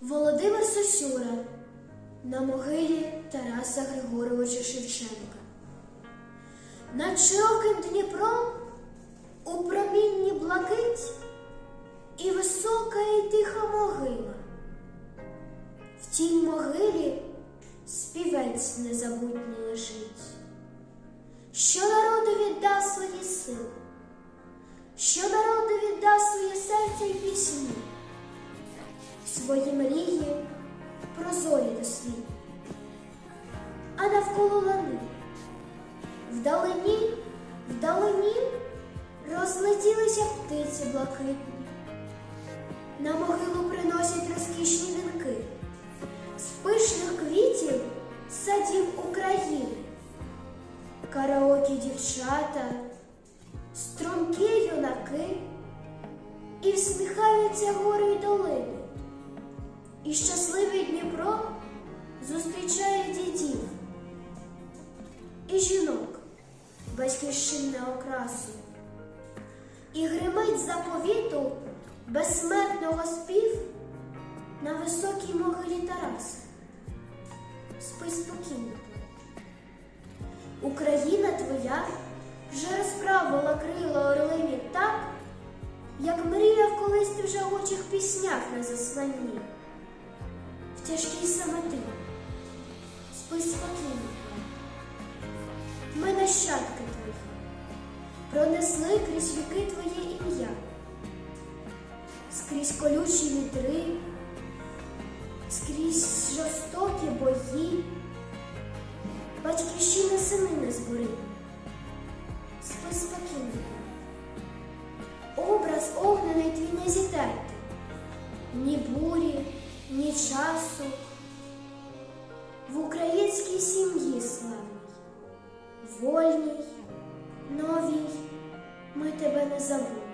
Володимир Сосюра на могилі Тараса Григоровича Шевченка. Над широким Дніпром у промінні блакить і висока і тиха могила. В тій могилі співець незабутній лежить, що народу віддав свої сили, що народу віддав своє серце й пісні свої мрії прозорі до світу, а навколо лани, вдалині, вдалині розлетілися птиці блакитні, на могилу приносять розкішні вінки. З пишних квітів садів України, караокі дівчата, стрункі юнаки. І всміхаються гори й долини. І щасливий Дніпро зустрічає дідів і жінок батьківщини окрасу, і гримить заповіту безсмертного спів на високій могилі Тараса. Спи спокійно. Україна твоя вже розправила крила орлині так, як мріяв колись ти в жагучих піснях на засланні тяжкій самоті. Спи спокійно. Ми нащадки твої, пронесли крізь віки твоє ім'я, скрізь колючі вітри, скрізь жорстокі бої, батьківщина сини не збори. Спи спокійно. Образ огнений твій не зітерти, ні бурі, ні часу. В українській сім'ї славній, вольній, новій, ми тебе не забудемо.